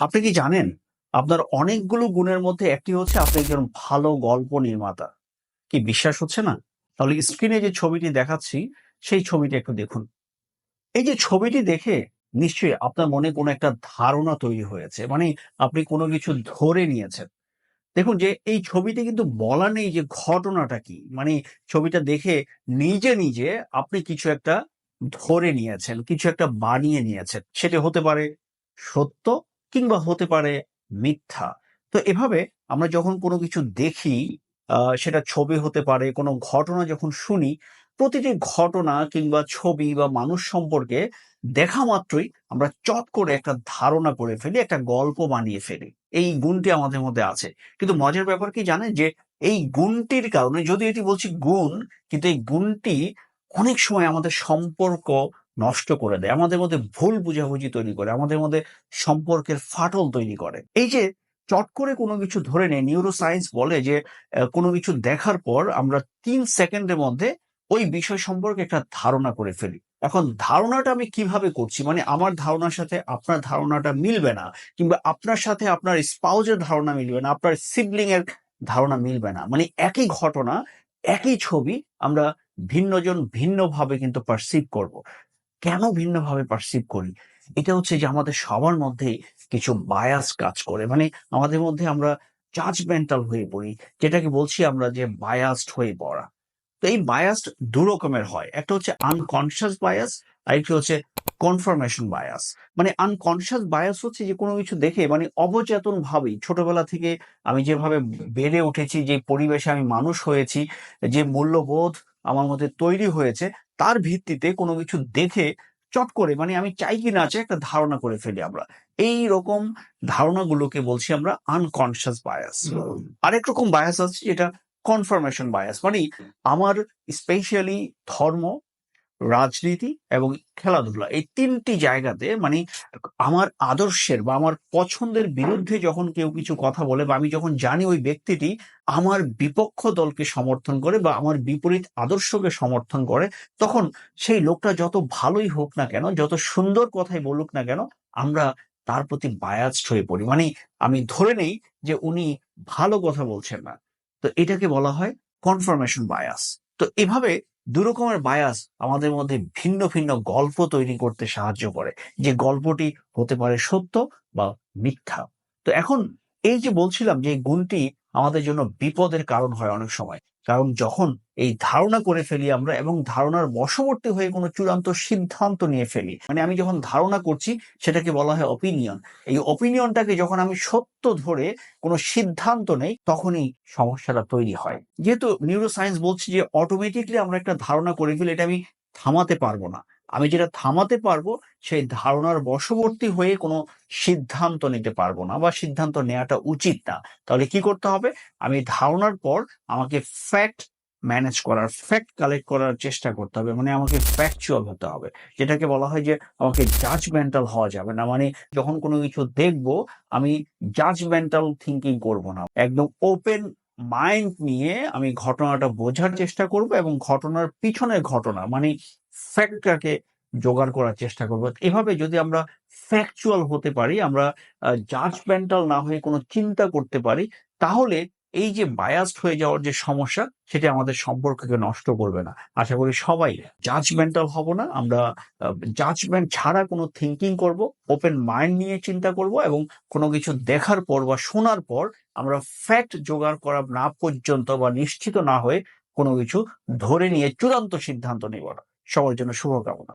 আপনি কি জানেন? আপনার অনেকগুলো গুণের মধ্যে একটি হচ্ছে আপনি একজন ভালো গল্প নির্মাতা। কি বিশ্বাস হচ্ছে না? তাহলে স্ক্রিনে যে ছবিটি দেখাচ্ছি, সেই ছবিটি একটু দেখুন। এই যে ছবিটি দেখে নিশ্চয়ই আপনার মনে কোনো একটা ধারণা তৈরি হয়েছে মানে আপনি কোনো কিছু ধরে নিয়েছেন। দেখুন যে এই ছবিতে কিন্তু বলা নেই যে ঘটনাটা কি মানে ছবিটা দেখে নিজে নিজে আপনি কিছু একটা ধরে নিয়েছেন, কিছু একটা বানিয়ে নিয়েছেন। সেটা হতে পারে সত্য কিংবা হতে পারে মিথ্যা। তো এভাবে আমরা যখন কোনো কিছু দেখি সেটা ছবি হতে পারে, কোনো ঘটনা যখন শুনি, প্রতিটি ঘটনা কিংবা ছবি বা মানুষ সম্পর্কে দেখা মাত্রই আমরা চট করে একটা ধারণা করে ফেলি, একটা গল্প বানিয়ে ফেলি। এই গুণটি আমাদের মধ্যে আছে। কিন্তু মজার ব্যাপার কি জানেন? যে এই গুণটির কারণে যদি এটি বলছি গুণ, কিন্তু এই গুণটি অনেক সময় আমাদের সম্পর্ক নষ্ট করে দেয়, আমাদের মধ্যে ভুল বুঝাবুঝি তৈরি করে, আমাদের মধ্যে সম্পর্কের ফাটল তৈরি করে। এই যে চট করে কোনো কিছু ধরে নেই নিউরো সায়েন্স বলে যে কোনো কিছু দেখার পর আমরা তিন সেকেন্ডের মধ্যে ওই বিষয় সম্পর্কে একটা ধারণা করে ফেলি। এখন ধারণাটা আমি কীভাবে করছি? মানে আমার ধারণার সাথে আপনার ধারণাটা মিলবে না, কিংবা আপনার সাথে আপনার স্পাউজের ধারণা মিলবে না, আপনার সিবলিং এর ধারণা মিলবে না। মানে একই ঘটনা, একই ছবি আমরা ভিন্নজন ভিন্নভাবে কিন্তু পারসিভ করব। কেন ভিন্নভাবে পারসিভ করি? এটা হচ্ছে যে আমাদের সবার মধ্যে কিছু বায়াস কাজ করে। মানে আমাদের মধ্যে আমরা জাজমেন্টাল হয়ে পড়ি, যেটাকে বলছি আমরা যে বায়াসড হয়ে পড়া। তো এই বায়াসড দু রকমের হয়। একটা হচ্ছে আনকনসিয়াস বায়াস আর একটি হচ্ছে কনফার্মেশন বায়াস মানে আনকনসিয়াস বায়াস হচ্ছে যে কোনো কিছু দেখে মানে অবচেতন ভাবেই। ছোটবেলা থেকে আমি যেভাবে বেড়ে উঠেছি, যে পরিবেশে আমি মানুষ হয়েছি, যে মূল্যবোধ আমার মধ্যে তৈরি হয়েছে তার ভিত্তিতে কোনো কিছু দেখে চট করে মানে আমি চাই কি না চাই একটা ধারণা করে ফেলি আমরা। এই রকম ধারণাগুলোকে বলছি আমরা আনকনশিয়াস বায়াস আরেক রকম বায়াস আছে যেটা কনফার্মেশন বায়াস মানে আমার স্পেশালি ধর্ম রাজনীতি এবং খেলাধুলা, এই তিনটি জায়গাতে মানে আমার আদর্শের বা আমার পছন্দের বিরুদ্ধে যখন কেউ কিছু কথা বলে বা আমি যখন জানি ওই ব্যক্তিটি আমার বিপক্ষ দলকে সমর্থন করে বা আমার বিপরীত আদর্শকে সমর্থন করে, তখন সেই লোকটা যত ভালোই হোক না কেন, যত সুন্দর কথাই বলুক না কেন, আমরা তার প্রতি বায়াসড হয়ে পড়ি। মানে আমি ধরে নেই যে উনি ভালো কথা বলছেন না। তো এটাকে বলা হয় কনফার্মেশন বায়াস তো এভাবে দু রকমের বায়াস আমাদের মধ্যে ভিন্ন ভিন্ন গল্প তৈরি করতে সাহায্য করে। যে গল্পটি হতে পারে সত্য বা মিথ্যা। তো এখন এই যে বলছিলাম যে গুণটি আমাদের জন্য বিপদের কারণ হয় অনেক সময়। কারণ যখন এই ধারণা করে ফেলি আমরা এবং ধারণার বশবর্তী হয়ে কোনো চূড়ান্ত সিদ্ধান্ত নিয়ে ফেলি মানে আমি যখন ধারণা করছি সেটাকে বলা হয় অপিনিয়ন এই অপিনিয়নটাকে যখন আমি সত্য ধরে কোনো সিদ্ধান্ত নেই, তখনই সমস্যাটা তৈরি হয়। যেহেতু নিউরোসায়েন্স বলছে যে অটোমেটিকলি আমরা একটা ধারণা করে ফেলি, এটা আমি থামাতে পারব না। আমি যেটা থামাতে পারব, সেই ধারণার বশবর্তী হয়ে কোনো সিদ্ধান্ত নিতে পারব না বা সিদ্ধান্ত নেওয়াটা উচিত না। তাহলে কি করতে হবে? আমি ধারণার পর আমাকে ফ্যাক্ট ম্যানেজ করার ফ্যাক্ট কালেক্ট করার চেষ্টা করতে হবে। মানে আমাকে ফ্যাকচুয়াল হতে হবে। যেটাকে বলা হয় যে আমাকে জাজমেন্টাল হওয়া যাবে না। মানে যখন কোনো কিছু দেখব, আমি জাজমেন্টাল থিঙ্কিং করব না। একদম ওপেন মাইন্ড নিয়ে আমি ঘটনাটা বোঝার চেষ্টা করব এবং ঘটনার পিছনের ঘটনা মানে ফ্যাক্টটাকে জোগাড় করার চেষ্টা করব। এভাবে যদি আমরা ফ্যাকচুয়াল হতে পারি, আমরা জাজমেন্টাল না হয়ে কোনো চিন্তা করতে পারি, তাহলে এই যে বায়াসড হয়ে যাওয়ার যে সমস্যা, সেটা আমাদের সম্পর্ককে নষ্ট করবে না। আশা করি সবাই জাজমেন্টাল হব না। আমরা জাজমেন্ট ছাড়া কোনো থিঙ্কিং করব ওপেন মাইন্ড নিয়ে চিন্তা করব এবং কোনো কিছু দেখার পর বা শোনার পর আমরা ফ্যাক্ট জোগাড় করা না পর্যন্ত বা নিশ্চিত না হয়ে কোনো কিছু ধরে নিয়ে চূড়ান্ত সিদ্ধান্ত নেব না। সবার জন্য শুভকামনা।